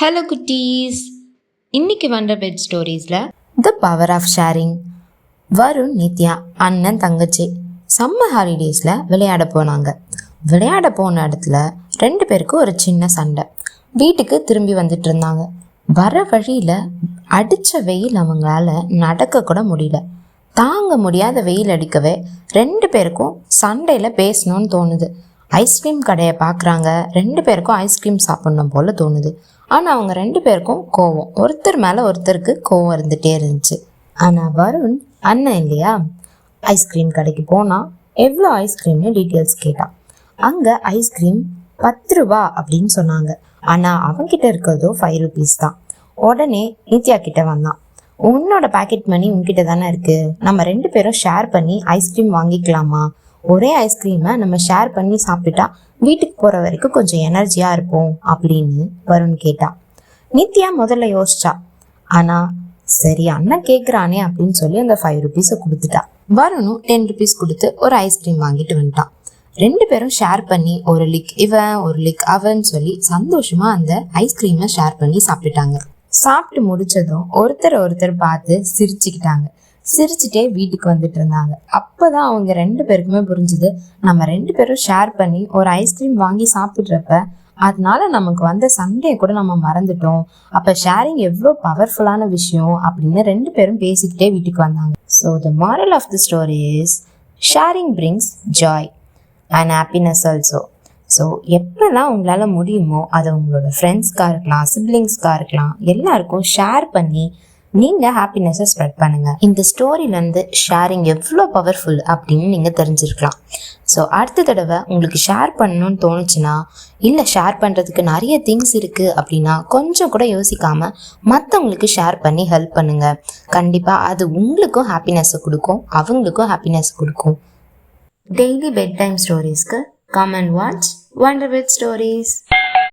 Hello குட்டீஸ். இன்னைக்கு வந்த bed ஸ்டோரீஸில் the power of sharing Varun Nithya அண்ணன் தங்கச்சி சம்மர் ஹாலிடேஸில் விளையாட போனாங்க. விளையாட போன இடத்துல ரெண்டு பேருக்கும் ஒரு சின்ன சண்டை. வீட்டுக்கு திரும்பி வந்துட்டு இருந்தாங்க. வர வழியில் அடித்த வெயில் அவங்களால நடக்க கூட முடியல. தாங்க முடியாத வெயில் அடிக்கவே ரெண்டு பேருக்கும் சண்டையில் பேசணும்னு தோணுது. ஐஸ்கிரீம் கடையை பார்க்குறாங்க. ரெண்டு பேருக்கும் ஐஸ்கிரீம் சாப்பிட்ணும் போல் தோணுது. ஆனால் அவங்க ரெண்டு பேருக்கும் கோவம். ஒருத்தர் மேலே ஒருத்தருக்கு கோவம் இருந்துகிட்டே இருந்துச்சு. ஆனால் வருண் அண்ணன் இல்லையா? ஐஸ்கிரீம் கடைக்கு போனால் எவ்வளோ ஐஸ்கிரீம்னு டீட்டெயில்ஸ் கேட்டான். அங்கே ஐஸ்கிரீம் பத்து ரூபா அப்படின்னு சொன்னாங்க. ஆனால் அவங்கிட்ட இருக்கிறதோ ஃபைவ் ருபீஸ் தான். உடனே நித்யா கிட்ட வந்தான். உன்னோட பேக்கெட் மணி உங்ககிட்ட தானே இருக்குது நம்ம ரெண்டு பேரும் ஷேர் பண்ணி ஐஸ்கிரீம் வாங்கிக்கலாமா? ஒரே ஐஸ்கிரீமை நம்ம ஷேர் பண்ணி சாப்பிட்டுட்டா வீட்டுக்கு போகிற வரைக்கும் கொஞ்சம் எனர்ஜியாக இருப்போம் அப்படின்னு வருண் கேட்டான் நித்யா முதல்ல யோசிச்சா ஆனால் சரி அண்ணன் கேட்குறானே அப்படின்னு சொல்லி அந்த ஃபைவ் ருபீஸை கொடுத்துட்டா. வருணும் டென் ருபீஸ் கொடுத்து ஒரு ஐஸ்கிரீம் வாங்கிட்டு வந்துட்டான் ரெண்டு பேரும் ஷேர் பண்ணி ஒரு லிக் இவன் ஒரு லிக் அவன் சொல்லி சந்தோஷமா அந்த ஐஸ்கிரீமை ஷேர் பண்ணி சாப்பிட்டுட்டாங்க. சாப்பிட்டு முடிச்சதும் ஒருத்தர் ஒருத்தர் பார்த்து சிரிச்சுக்கிட்டாங்க. சிரிச்சுட்டே வீட்டுக்கு வந்துட்டு இருந்தாங்க. அப்போதான் அவங்க ரெண்டு பேருக்குமே புரிஞ்சுது நம்ம ரெண்டு பேரும் ஷேர் பண்ணி ஒரு ஐஸ்கிரீம் வாங்கி சாப்பிட்றப்ப அதனால நமக்கு வந்த சண்டையை கூட நம்ம மறந்துட்டோம். அப்போ ஷேரிங் எவ்வளோ பவர்ஃபுல்லான விஷயம் அப்படின்னு ரெண்டு பேரும் பேசிக்கிட்டே வீட்டுக்கு வந்தாங்க. So the moral of the story is sharing brings joy and happiness also so எப்போல்லாம் உங்களால் முடியுமோ அதை உங்களோட ஃப்ரெண்ட்ஸ்க்காக இருக்கலாம் சிப்ளிங்ஸ்க்காக இருக்கலாம் எல்லாருக்கும் ஷேர் பண்ணி நீங்கள் ஹாப்பினஸை ஸ்ப்ரெட் பண்ணுங்கள் இந்த ஸ்டோரியிலேருந்து ஷேரிங் எவ்வளோ பவர்ஃபுல் அப்படின்னு நீங்கள் தெரிஞ்சிருக்கலாம். ஸோ அடுத்த தடவை உங்களுக்கு ஷேர் பண்ணணும்னு தோணுச்சுன்னா இல்லை ஷேர் பண்ணுறதுக்கு நிறைய திங்ஸ் இருக்குது அப்படின்னா கொஞ்சம் கூட யோசிக்காமல் மற்றவங்களுக்கு ஷேர் பண்ணி ஹெல்ப் பண்ணுங்கள் கண்டிப்பாக அது உங்களுக்கும் ஹாப்பினஸை கொடுக்கும் அவங்களுக்கும் ஹாப்பினஸ் கொடுக்கும். Daily bed time ஸ்டோரிஸ்க்கு come and watch wonder bed stories